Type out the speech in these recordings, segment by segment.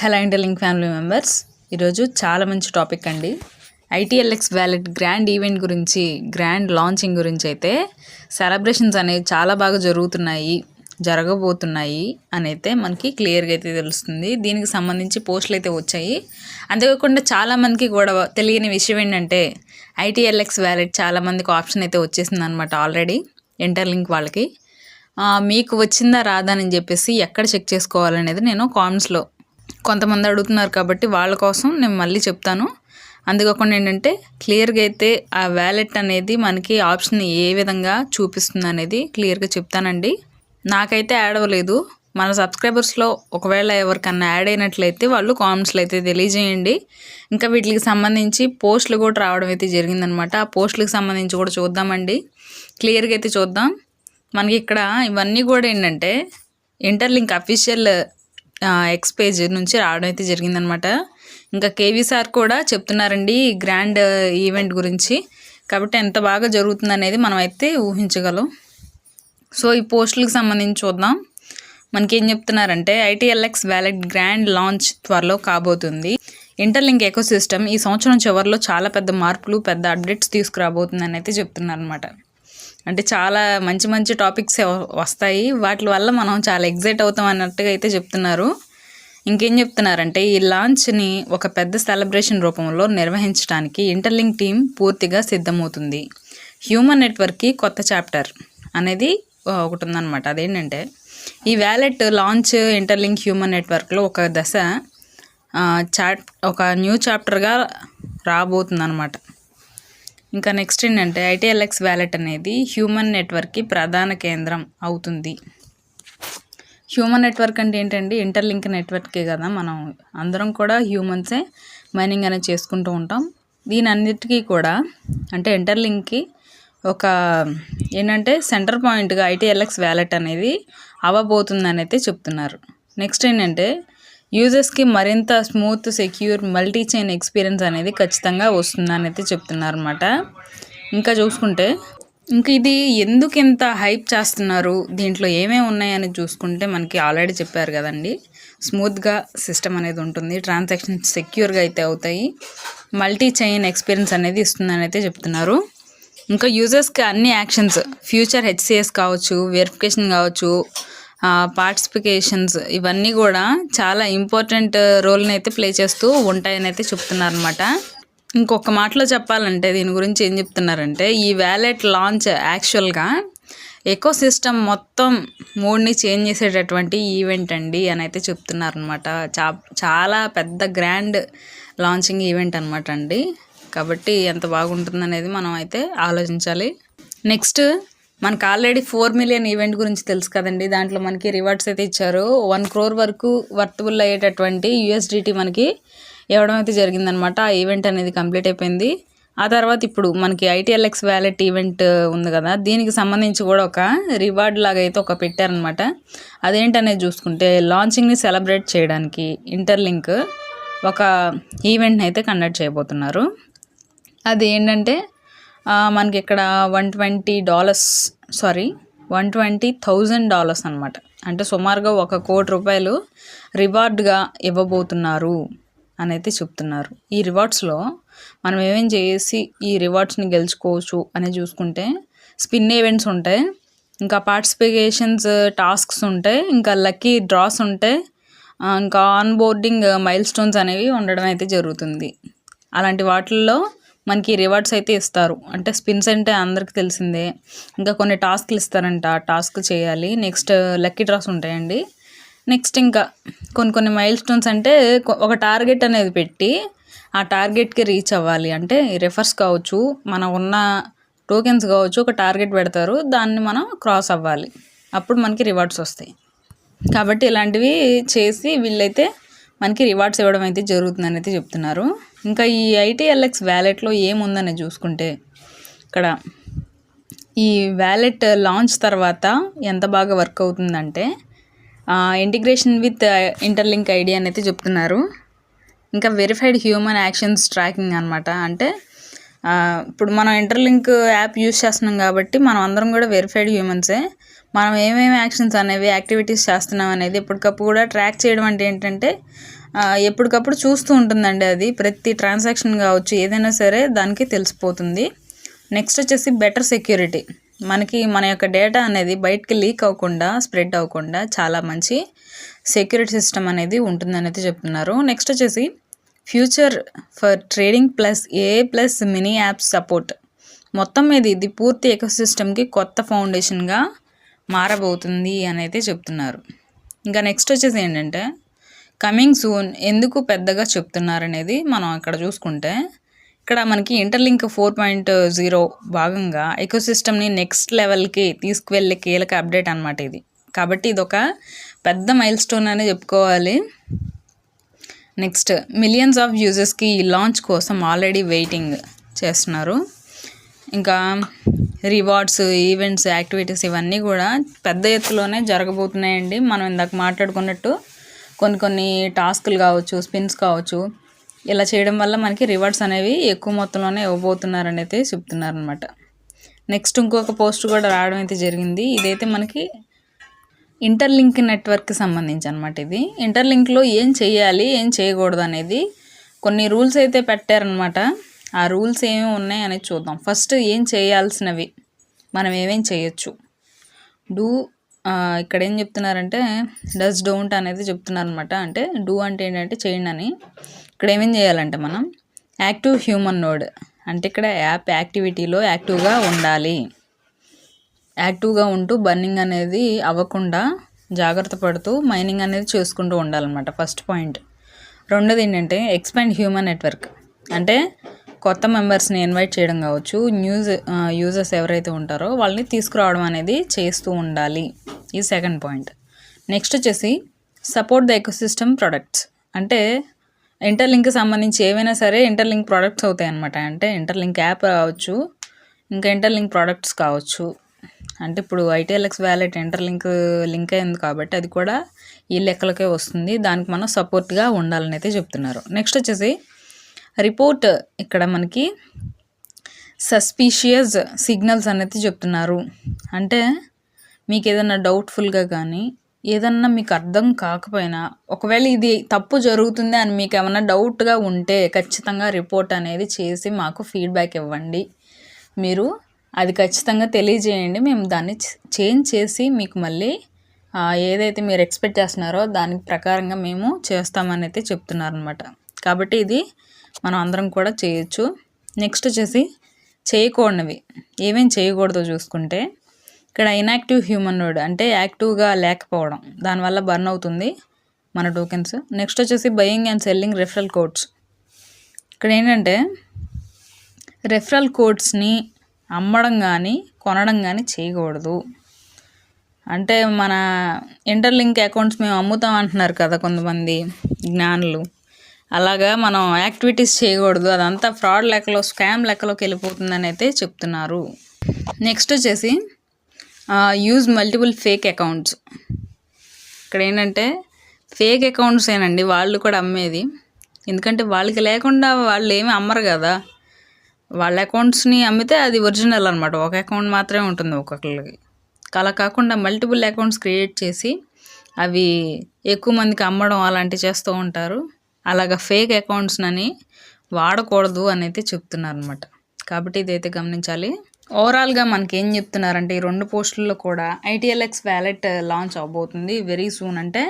Hello interlink family members ఈరోజు చాలా మంచి టాపిక్ అండి. ఐటీఎల్ఎక్స్ వ్యాలెట్ గ్రాండ్ ఈవెంట్ గురించి గ్రాండ్ లాంచింగ్ గురించి అయితే సెలబ్రేషన్స్ అనేవి చాలా బాగా జరుగుతున్నాయి జరగబోతున్నాయి అని అయితే మనకి క్లియర్గా అయితే తెలుస్తుంది. దీనికి సంబంధించి పోస్టులు అయితే వచ్చాయి. అంతేకాకుండా చాలామందికి కూడా తెలియని విషయం ఏంటంటే ఐటీఎల్ఎక్స్ వ్యాలెట్ చాలామందికి ఆప్షన్ అయితే వచ్చేసింది అనమాట ఆల్రెడీ ఇంటర్లింక్ వాళ్ళకి మీకు వచ్చిందా రాదా అని చెప్పేసి ఎక్కడ చెక్ చేసుకోవాలనేది నేను కామెంట్స్లో కొంతమంది అడుగుతున్నారు కాబట్టి వాళ్ళ కోసం నేను మళ్ళీ చెప్తాను. అందుకోకుండా ఏంటంటే క్లియర్గా అయితే ఆ వ్యాలెట్ అనేది మనకి ఆప్షన్ ఏ విధంగా చూపిస్తుంది అనేది క్లియర్గా చెప్తానండి. నాకైతే యాడ్ అవ్వలేదు. మన సబ్స్క్రైబర్స్లో ఒకవేళ ఎవరికన్నా యాడ్ అయినట్లయితే వాళ్ళు కామెంట్స్లో అయితే తెలియజేయండి. ఇంకా వీటికి సంబంధించి పోస్టులు కూడా రావడం అయితే జరిగిందనమాట. ఆ పోస్టులకు సంబంధించి కూడా చూద్దామండి. క్లియర్గా అయితే చూద్దాం. మనకి ఇక్కడ ఇవన్నీ కూడా ఏంటంటే ఇంటర్లింక్ అఫీషియల్ ఎక్స్ పేజ్ నుంచి రావడం అయితే జరిగిందనమాట. ఇంకా కేవీ సార్ కూడా చెప్తున్నారండి ఈ గ్రాండ్ ఈవెంట్ uh, గురించి. కాబట్టి ఎంత బాగా జరుగుతుంది అనేది మనం అయితే ఊహించగలం. సో ఈ పోస్టులకు సంబంధించి చూద్దాం. మనకేం చెప్తున్నారంటే ఐటీఎల్ఎక్స్ వ్యాలెట్ గ్రాండ్ లాంచ్ త్వరలో కాబోతుంది. ఇంటర్లింక్ ఎకోసిస్టమ్ ఈ సంవత్సరం చివరిలో చాలా పెద్ద మార్పులు పెద్ద అప్డేట్స్ తీసుకురాబోతుందని అయితే చెప్తున్నారనమాట. అంటే చాలా మంచి మంచి టాపిక్స్ వస్తాయి. వాటి వల్ల మనం చాలా ఎగ్జైట్ అవుతాం అన్నట్టుగా అయితే చెప్తున్నారు. ఇంకేం చెప్తున్నారంటే ఈ లాంచ్ని ఒక పెద్ద సెలబ్రేషన్ రూపంలో నిర్వహించడానికి ఇంటర్లింక్ టీం పూర్తిగా సిద్ధమవుతుంది. హ్యూమన్ నెట్వర్క్కి కొత్త చాప్టర్ అనేది ఒకటి ఉందన్నమాట అదేంటంటే ఈ వ్యాలెట్ లాంచ్ ఇంటర్లింక్ హ్యూమన్ నెట్వర్క్లో ఒక దశ చాట్ ఒక న్యూ చాప్టర్గా రాబోతుంది అనమాట ఇంకా నెక్స్ట్ ఏంటంటే ఐటీఎల్ఎక్స్ వ్యాలెట్ అనేది హ్యూమన్ నెట్వర్క్కి ప్రధాన కేంద్రం అవుతుంది. హ్యూమన్ నెట్వర్క్ అంటే ఏంటండి? ఇంటర్లింక్ నెట్వర్కే కదా మనం అందరం కూడా హ్యూమన్సే మైనింగ్ అనేది చేసుకుంటూ ఉంటాం. దీని అన్నిటికీ కూడా అంటే ఇంటర్లింక్కి ఒక ఏంటంటే సెంటర్ పాయింట్గా ఐటీఎల్ఎక్స్ వ్యాలెట్ అనేది అవ్వబోతుందని అయితే చెప్తున్నారు. నెక్స్ట్ ఏంటంటే యూజర్స్కి మరింత smooth secure multi chain experience అనేది ఖచ్చితంగా వస్తుందని అయితే చెప్తున్నారు అనమాట ఇంకా చూసుకుంటే ఇంకా ఇది ఎందుకు ఇంత హైప్ చేస్తున్నారు? దీంట్లో ఏమేమి ఉన్నాయని చూసుకుంటే మనకి ఆల్రెడీ చెప్పారు కదండి. స్మూత్గా సిస్టమ్ అనేది ఉంటుంది ట్రాన్సాక్షన్ సెక్యూర్గా అయితే అవుతాయి మల్టీ చైన్ ఎక్స్పీరియన్స్ అనేది ఇస్తుందని అయితే చెప్తున్నారు. ఇంకా యూజర్స్కి అన్ని యాక్షన్స్ ఫ్యూచర్ హెచ్సిఎస్ కావచ్చు వెరిఫికేషన్ కావచ్చు పార్టిసిపికేషన్స్ ఇవన్నీ కూడా చాలా ఇంపార్టెంట్ రోల్ని అయితే ప్లే చేస్తూ ఉంటాయని అయితే చెప్తున్నారు అనమాట ఇంకొక మాటలో చెప్పాలంటే దీని గురించి ఏం చెప్తున్నారంటే ఈ వ్యాలెట్ లాంచ్ యాక్చువల్గా ఎకో సిస్టమ్ మొత్తం మూడ్ని చేంజ్ చేసేటటువంటి ఈవెంట్ అండి అని అయితే చెప్తున్నారు అనమాట చా చాలా పెద్ద గ్రాండ్ లాంచింగ్ ఈవెంట్ అనమాట అండి. కాబట్టి ఎంత బాగుంటుంది అనేది మనం అయితే ఆలోచించాలి. నెక్స్ట్ మనకు ఆల్రెడీ ఫోర్ మిలియన్ ఈవెంట్ గురించి తెలుసు కదండి. దాంట్లో మనకి రివార్డ్స్ అయితే ఇచ్చారు. వన్ క్రోర్ వరకు వర్తబుల్ అయ్యేటటువంటి యూఎస్డిటీ మనకి ఇవ్వడం అయితే జరిగిందనమాట ఆ ఈవెంట్ అనేది కంప్లీట్ అయిపోయింది. ఆ తర్వాత ఇప్పుడు మనకి ఐటీఎల్ఎక్స్ వ్యాలెట్ ఈవెంట్ ఉంది కదా. దీనికి సంబంధించి కూడా ఒక రివార్డ్ లాగా అయితే ఒక పెట్టారనమాట అదేంటనేది చూసుకుంటే లాంచింగ్ని సెలబ్రేట్ చేయడానికి ఇంటర్లింక్ ఒక ఈవెంట్ని అయితే కండక్ట్ చేయబోతున్నారు. అది ఏంటంటే మనకి ఇక్కడ one twenty dollars sorry one twenty thousand dollars అనమాట అంటే సుమారుగా ఒక కోటి రూపాయలు రివార్డ్గా ఇవ్వబోతున్నారు అని అయితే చెప్తున్నారు. ఈ రివార్డ్స్లో మనం ఏమేం చేసి ఈ రివార్డ్స్ని గెలుచుకోవచ్చు అని చూసుకుంటే స్పిన్ ఈవెంట్స్ ఉంటాయి ఇంకా పార్టిసిపేషన్స్ టాస్క్స్ ఉంటాయి ఇంకా లక్కీ డ్రాస్ ఉంటాయి ఇంకా ఆన్ బోర్డింగ్ మైల్ స్టోన్స్ అనేవి ఉండడం అయితే జరుగుతుంది. అలాంటి వాటిల్లో మనకి రివార్డ్స్ అయితే ఇస్తారు. అంటే స్పిన్స్ అంటే అందరికి తెలిసిందే. ఇంకా కొన్ని టాస్క్లు ఇస్తారంట. టాస్క్ చేయాలి. నెక్స్ట్ లక్కీ డ్రాస్ ఉంటాయండి. నెక్స్ట్ ఇంకా కొన్ని కొన్ని మైల్ స్టోన్స్ అంటే ఒక టార్గెట్ అనేది పెట్టి ఆ టార్గెట్కి రీచ్ అవ్వాలి. అంటే రెఫర్స్ కావచ్చు మనం ఉన్న టోకెన్స్ కావచ్చు ఒక టార్గెట్ పెడతారు. దాన్ని మనం క్రాస్ అవ్వాలి. అప్పుడు మనకి రివార్డ్స్ వస్తాయి. కాబట్టి ఇలాంటివి చేసి వీళ్ళైతే మనకి రివార్డ్స్ ఇవ్వడం అయితే జరుగుతుందని అయితే చెప్తున్నారు. ఇంకా ఈ ఐటీఎల్ఎక్స్ వ్యాలెట్లో ఏముందని చూసుకుంటే ఇక్కడ ఈ వ్యాలెట్ లాంచ్ తర్వాత ఎంత బాగా వర్క్ అవుతుందంటే ఇంటిగ్రేషన్ విత్ ఇంటర్లింక్ ఐడి అని అయితే చెప్తున్నారు. ఇంకా వెరిఫైడ్ హ్యూమన్ యాక్షన్స్ ట్రాకింగ్ అనమాట అంటే ఇప్పుడు మనం ఇంటర్లింక్ యాప్ యూస్ చేస్తున్నాం కాబట్టి మనం అందరం కూడా వెరిఫైడ్ హ్యూమన్సే మనం ఏమేమి యాక్షన్స్ అనేవి యాక్టివిటీస్ చేస్తున్నాం అనేది ఎప్పటికప్పుడు కూడా ట్రాక్ చేయడం అంటే ఏంటంటే ఎప్పటికప్పుడు చూస్తూ ఉంటుందండి అది. ప్రతి ట్రాన్సాక్షన్ కావచ్చు ఏదైనా సరే దానికి తెలిసిపోతుంది. నెక్స్ట్ వచ్చేసి బెటర్ సెక్యూరిటీ. మనకి మన యొక్క డేటా అనేది బయటికి లీక్ అవ్వకుండా స్ప్రెడ్ అవ్వకుండా చాలా మంచి సెక్యూరిటీ సిస్టమ్ అనేది ఉంటుందనేది చెప్తున్నారు. నెక్స్ట్ వచ్చేసి future for trading plus A plus mini apps support. మొత్తం మీద ఇది పూర్తి ఎకోసిస్టమ్కి కొత్త ఫౌండేషన్గా మారబోతుంది అని అయితే చెప్తున్నారు. ఇంకా నెక్స్ట్ వచ్చేసి ఏంటంటే కమింగ్ సూన్ ఎందుకు పెద్దగా చెప్తున్నారు అనేది మనం ఇక్కడ చూసుకుంటే ఇక్కడ మనకి ఇంటర్లింక్ ఫోర్ పాయింట్ జీరో భాగంగా ఎకోసిస్టమ్ని నెక్స్ట్ లెవెల్కి తీసుకువెళ్ళే కీలక అప్డేట్ అనమాట ఇది. కాబట్టి ఇది ఒక పెద్ద మైల్ స్టోన్ అని చెప్పుకోవాలి. నెక్స్ట్ మిలియన్స్ ఆఫ్ యూజర్స్కి ఈ లాంచ్ కోసం ఆల్రెడీ వెయిటింగ్ చేస్తున్నారు. ఇంకా రివార్డ్స్ ఈవెంట్స్ యాక్టివిటీస్ ఇవన్నీ కూడా పెద్ద ఎత్తులోనే జరగబోతున్నాయండి. మనం ఇందాక మాట్లాడుకున్నట్టు కొన్ని కొన్ని టాస్కులు కావచ్చు స్పిన్స్ కావచ్చు ఇలా చేయడం వల్ల మనకి రివార్డ్స్ అనేవి ఎక్కువ మొత్తంలోనే ఇవ్వబోతున్నారని అయితే చెప్తున్నారనమాట నెక్స్ట్ ఇంకొక పోస్ట్ కూడా రావడం అయితే జరిగింది. ఇదైతే మనకి ఇంటర్లింక్ నెట్వర్క్కి సంబంధించి అనమాట ఇది. ఇంటర్లింక్లో ఏం చేయాలి ఏం చేయకూడదు అనేది కొన్ని రూల్స్ అయితే పెట్టారనమాట ఆ రూల్స్ ఏమేమి ఉన్నాయి అనేది చూద్దాం. ఫస్ట్ ఏం చేయాల్సినవి? మనం ఏమేం చేయొచ్చు? డూ ఇక్కడ ఏం చెప్తున్నారంటే డస్ డోంట్ అనేది చెప్తున్నారనమాట అంటే డూ అంటే ఏంటంటే చేయండి అని. ఇక్కడ ఏమేం చేయాలంటే మనం యాక్టివ్ హ్యూమన్ నోడ్. అంటే ఇక్కడ యాప్ యాక్టివిటీలో యాక్టివ్గా ఉండాలి. యాక్టివ్గా ఉంటూ బర్నింగ్ అనేది అవ్వకుండా జాగ్రత్త పడుతూ మైనింగ్ అనేది చేసుకుంటూ ఉండాలన్నమాట. First point. రెండోది ఏంటంటే ఎక్స్పాండ్ హ్యూమన్ నెట్వర్క్. అంటే కొత్త మెంబర్స్ని ఇన్వైట్ చేయడం కావచ్చు న్యూస్ యూజర్స్ ఎవరైతే ఉంటారో వాళ్ళని తీసుకురావడం అనేది చేస్తూ ఉండాలి. ఈ సెకండ్ పాయింట్ నెక్స్ట్ వచ్చేసి సపోర్ట్ ద ఎకోసిస్టమ్ ప్రొడక్ట్స్ అంటే ఇంటర్లింక్కి సంబంధించి ఏవైనా సరే ఇంటర్లింక్ ప్రోడక్ట్స్ అవుతాయి అనమాట అంటే ఇంటర్లింక్ యాప్ కావచ్చు ఇంకా ఇంటర్లింక్ ప్రోడక్ట్స్ కావచ్చు. అంటే ఇప్పుడు ఐటీఎల్ఎక్స్ వ్యాలెట్ ఇంటర్లింక్ లింక్ అయింది కాబట్టి అది కూడా ఈ లెక్కలకే వస్తుంది. దానికి మనం సపోర్ట్గా ఉండాలని అయితే చెప్తున్నారు. నెక్స్ట్ వచ్చేసి రిపోర్ట్ ఇక్కడ మనకి సస్పీషియస్ సిగ్నల్స్ అనేది చెప్తున్నారు. అంటే మీకు ఏదైనా డౌట్ఫుల్గా కానీ ఏదన్నా మీకు అర్థం కాకపోయినా ఒకవేళ ఇది తప్పు జరుగుతుంది అని మీకు ఏమైనా డౌట్గా ఉంటే ఖచ్చితంగా రిపోర్ట్ అనేది చేసి మాకు ఫీడ్బ్యాక్ ఇవ్వండి. మీరు అది ఖచ్చితంగా తెలియజేయండి. మేము దాన్ని చేంజ్ చేసి మీకు మళ్ళీ ఏదైతే మీరు ఎక్స్పెక్ట్ చేస్తున్నారో దాని ప్రకారంగా మేము చేస్తామని అయితే చెప్తున్నారనమాట కాబట్టి ఇది మనం అందరం కూడా చేయొచ్చు. నెక్స్ట్ వచ్చేసి చేయకూడనివి. ఏమేం చేయకూడదో చూసుకుంటే ఇక్కడ ఇన్యాక్టివ్ హ్యూమన్ నోడ్ అంటే యాక్టివ్గా లేకపోవడం దానివల్ల బర్న్ అవుతుంది మన టోకెన్స్ నెక్స్ట్ వచ్చేసి buying and selling referral codes ఇక్కడ ఏంటంటే రెఫరల్ కోడ్స్ని అమ్మడం కానీ కొనడం కానీ చేయకూడదు. అంటే మన ఇంటర్లింక్ అకౌంట్స్ మేము అమ్ముతాం అంటున్నారు కదా కొంతమంది జ్ఞానులు. అలాగా మనం యాక్టివిటీస్ చేయకూడదు. అదంతా ఫ్రాడ్ లెక్కలో స్కామ్ లెక్కలోకి వెళ్ళిపోతుందని అయితే చెప్తున్నారు. నెక్స్ట్ వచ్చేసి యూజ్ మల్టిపుల్ ఫేక్ అకౌంట్స్. ఇక్కడ ఏంటంటే ఫేక్ అకౌంట్స్ ఏనండి వాళ్ళు కూడా అమ్మేది. ఎందుకంటే వాళ్ళకి లేకుండా వాళ్ళు ఏమీ అమ్మరు కదా. వాళ్ళ అకౌంట్స్ని అమ్మితే అది ఒరిజినల్ అనమాట ఒక అకౌంట్ మాత్రమే ఉంటుంది ఒక్కొక్కరికి అలా కాకుండా మల్టిపుల్ అకౌంట్స్ క్రియేట్ చేసి అవి ఎక్కువ మందికి అమ్మడం అలాంటివి చేస్తూ ఉంటారు. అలాగ ఫేక్ అకౌంట్స్నని వాడకూడదు అని అయితే చెప్తున్నారు అనమాట కాబట్టి ఇదైతే గమనించాలి. ఓవరాల్గా మనకి ఏం చెప్తున్నారంటే ఈ రెండు పోస్టుల్లో కూడా ఐటీఎల్ఎక్స్ వ్యాలెట్ లాంచ్ అవబోతుంది వెరీ సూన్ అంటే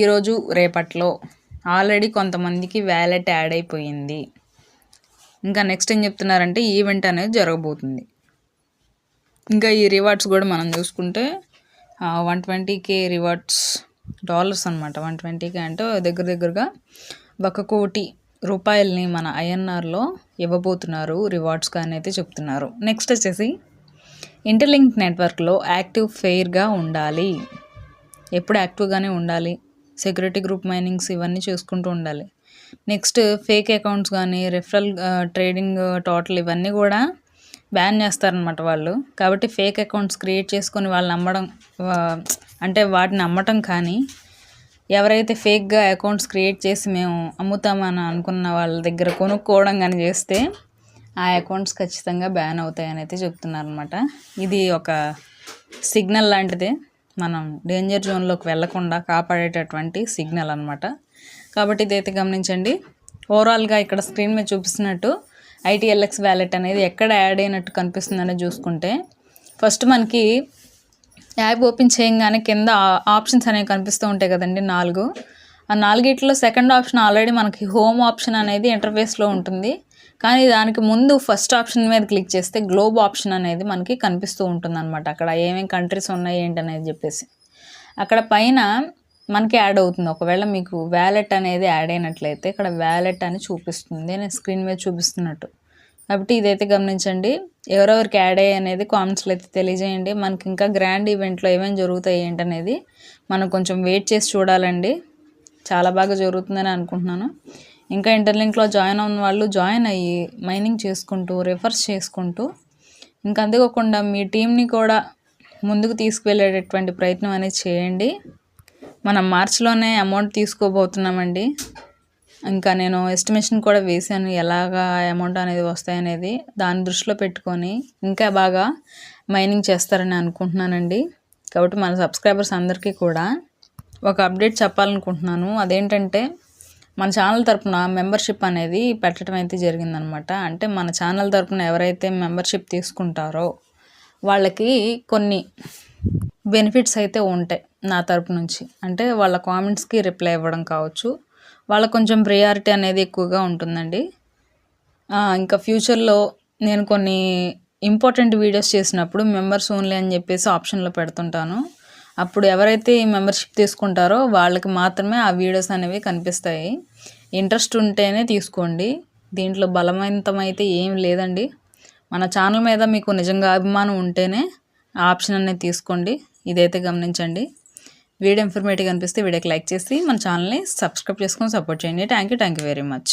ఈరోజు రేపట్లో ఆల్రెడీ కొంతమందికి వ్యాలెట్ యాడ్ అయిపోయింది. ఇంకా నెక్స్ట్ ఏం చెప్తున్నారంటే ఈవెంట్ అనేది జరగబోతుంది. ఇంకా ఈ రివార్డ్స్ కూడా మనం చూసుకుంటే one twenty K rewards dollars అనమాట వన్ ట్వంటీకి అంటే దగ్గర దగ్గరగా ఒక కోటి రూపాయలని మన ఐఎన్ఆర్లో ఇవ్వబోతున్నారు. రివార్డ్స్గా అని అయితే చెప్తున్నారు. నెక్స్ట్ వచ్చేసి ఇంటర్లింక్ నెట్వర్క్లో యాక్టివ్ ఫెయిర్గా ఉండాలి. ఎప్పుడు యాక్టివ్గానే ఉండాలి. సెక్యూరిటీ గ్రూప్ మైనింగ్స్ ఇవన్నీ చూసుకుంటూ ఉండాలి. నెక్స్ట్ ఫేక్ అకౌంట్స్ కానీ రెఫరల్ ట్రేడింగ్ టోటల్ ఇవన్నీ కూడా బ్యాన్ చేస్తారనమాట వాళ్ళు. కాబట్టి ఫేక్ అకౌంట్స్ క్రియేట్ చేసుకొని వాళ్ళు నమ్మడం అంటే వాటిని అమ్మటం కానీ ఎవరైతే ఫేక్గా అకౌంట్స్ క్రియేట్ చేసి మేము అమ్ముతామని అనుకున్న వాళ్ళ దగ్గర కొనుక్కోవడం కానీ చేస్తే ఆ అకౌంట్స్ ఖచ్చితంగా బ్యాన్ అవుతాయని అయితే చెప్తున్నారనమాట ఇది ఒక సిగ్నల్ లాంటిదే. మనం డేంజర్ జోన్లోకి వెళ్ళకుండా కాపాడేటటువంటి సిగ్నల్ అనమాట కాబట్టి ఇదైతే గమనించండి. ఓవరాల్గా ఇక్కడ స్క్రీన్ మీద చూపిస్తున్నట్టు ఐటీఎల్ఎక్స్ వ్యాలెట్ అనేది ఎక్కడ యాడ్ అయినట్టు కనిపిస్తుందని చూసుకుంటే ఫస్ట్ మనకి యాప్ ఓపెన్ చేయగానే కింద ఆప్షన్స్ అనేవి కనిపిస్తూ ఉంటాయి కదండి నాలుగు. ఆ నాలుగిట్లో సెకండ్ ఆప్షన్ ఆల్రెడీ మనకి హోమ్ ఆప్షన్ అనేది ఇంటర్ఫేస్లో ఉంటుంది. కానీ దానికి ముందు ఫస్ట్ ఆప్షన్ మీద క్లిక్ చేస్తే గ్లోబ్ ఆప్షన్ అనేది మనకి కనిపిస్తూ ఉంటుంది అనమాట అక్కడ ఏమేమి కంట్రీస్ ఉన్నాయి ఏంటి అనేది చెప్పేసి. అక్కడ పైన మనకి యాడ్ అవుతుంది. ఒకవేళ మీకు వ్యాలెట్ అనేది యాడ్ అయినట్లయితే ఇక్కడ వ్యాలెట్ అని చూపిస్తుంది. నేను స్క్రీన్ మీద చూపిస్తున్నట్టు. కాబట్టి ఇదైతే గమనించండి. ఎవరెవరికి యాడ్ అయ్యాయి అనేది కామెంట్స్లో అయితే తెలియజేయండి. మనకి ఇంకా గ్రాండ్ ఈవెంట్లో ఏమేమి జరుగుతాయి ఏంటనేది మనం కొంచెం వెయిట్ చేసి చూడాలండి. చాలా బాగా జరుగుతుందని అనుకుంటున్నాను. ఇంకా ఇంటర్లింక్లో జాయిన్ అవున్న వాళ్ళు జాయిన్ అయ్యి మైనింగ్ చేసుకుంటూ రిఫర్స్ చేసుకుంటూ ఇంకా అంతేకాకుండా మీ టీంని కూడా ముందుకు తీసుకువెళ్ళేటటువంటి ప్రయత్నం అనేది చేయండి. మనం మార్చిలోనే అమౌంట్ తీసుకోబోతున్నామండి. ఇంకా నేను ఎస్టిమేషన్ కూడా వేశాను ఎలాగా అమౌంట్ అనేది వస్తాయనేది దాన్ని దృష్టిలో పెట్టుకొని ఇంకా బాగా మైనింగ్ చేస్తారని అనుకుంటున్నానండి. కాబట్టి మన సబ్స్క్రైబర్స్ అందరికీ కూడా ఒక అప్డేట్ చెప్పాలనుకుంటున్నాను. అదేంటంటే మన ఛానల్ తరపున మెంబర్షిప్ అనేది పెట్టడం అయితే జరిగిందనమాట. అంటే మన ఛానల్ తరపున ఎవరైతే మెంబర్షిప్ తీసుకుంటారో వాళ్ళకి కొన్ని బెనిఫిట్స్ అయితే ఉంటాయి నా తరపు నుంచి. అంటే వాళ్ళ కామెంట్స్కి రిప్లై ఇవ్వడం కావచ్చు వాళ్ళకు కొంచెం ప్రియారిటీ అనేది ఎక్కువగా ఉంటుందండి. ఇంకా ఫ్యూచర్లో నేను కొన్ని ఇంపార్టెంట్ వీడియోస్ చేసినప్పుడు మెంబర్స్ ఓన్లీ అని చెప్పేసి ఆప్షన్లో పెడుతుంటాను. అప్పుడు ఎవరైతే ఈ మెంబర్షిప్ తీసుకుంటారో వాళ్ళకి మాత్రమే ఆ వీడియోస్ అనేవి కనిపిస్తాయి. ఇంట్రెస్ట్ ఉంటేనే తీసుకోండి. దీంట్లో బలవంతమైతే ఏం లేదండి. మన ఛానల్ మీద మీకు నిజంగా అభిమానం ఉంటేనే ఆ ఆప్షన్ అనేది తీసుకోండి. ఇదైతే గమనించండి. వీడియో ఇన్ఫర్మేటివ్ అనిపిస్తే వీడియోకి లైక్ చేసి మన ఛానల్ని సబ్స్క్రైబ్ చేసుకొని సపోర్ట్ చేయండి. Thank you thank you very much